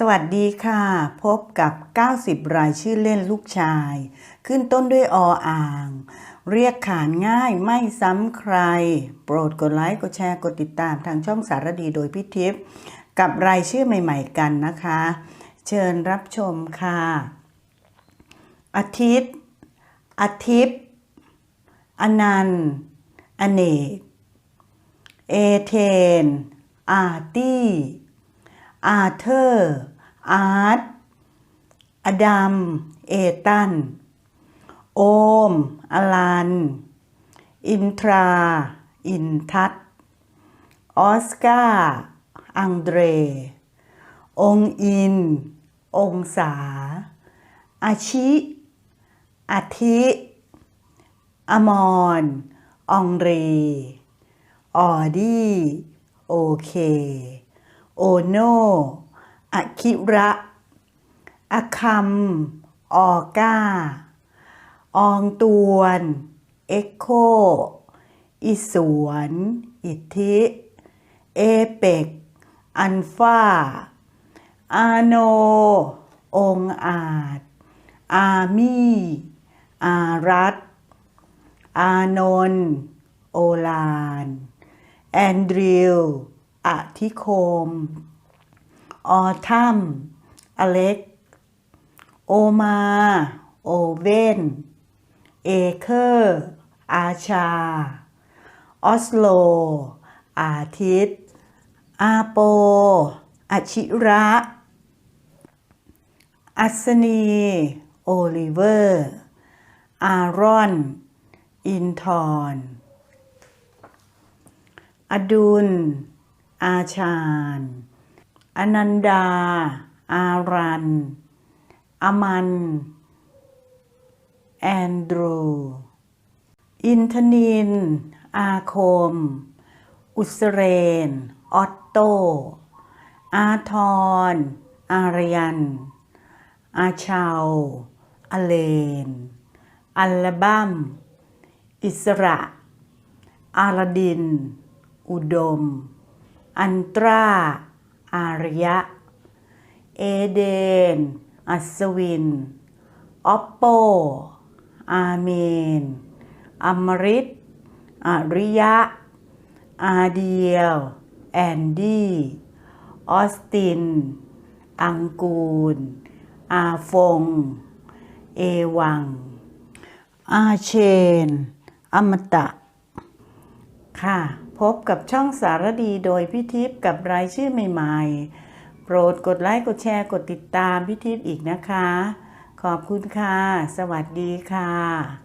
สวัสดีค่ะ พบกับ 90 รายชื่อเล่นลูกชาย ขึ้นต้นด้วยออ่าง เรียกขานง่ายไม่ซ้ำใคร โปรดกดไลค์กดแชร์กดติดตามทางช่องสารดีโดยพี่ทิพย์กับรายชื่อใหม่ๆกันนะคะ เชิญรับชมค่ะ อาทิตย์ อาทิตย์อนันต์ อเนก เอเทน อาร์ตี้ อาเธอร์ อาร์ต อดัม เอตัน โอม อลัน อินทรา อินทัศออสการ์ อังเดร องอิน องศา อาชิอาทิอมรอองรี ออดี้ โอเค โอโนอะคิระอะคัม ออก้า อองตวน เอ็กโค อิสวน อิทธิ เอเปก อันฟาอาโน องอาจ อามีอารัตอานนท์ โอลาน แอนดริว อธิคม ออทัมอเล็ก โอมา โอเวนเอเคอร์ อาชา ออสโล อาทิตย์ อาโปอชิระ อัศนี โอลิเวอร์ อารอน อินทรอดุล อาชาญอนันดา อารัน อมัน แอนดรู อินทนิน อาคม อุสเรน ออตโต อาทร อารยัน อาชาวอเลน อัลบัม อิสระ อาลาดิน อุดม อันตรา อารยะ เอเดน อัศวิน ออปโป อาเมน อมริตอริยะ อาเดียล แอนดี้ ออสติน อังกูล อาฟง เอวัง อาเชน อมตะ ค่ะ พบกับช่องสารดีโดยพิทิพย์กับรายชื่อใหม่ๆ โปรดกดไลค์กดแชร์กดติดตามพิทิพย์อีกนะคะ ขอบคุณค่ะ สวัสดีค่ะ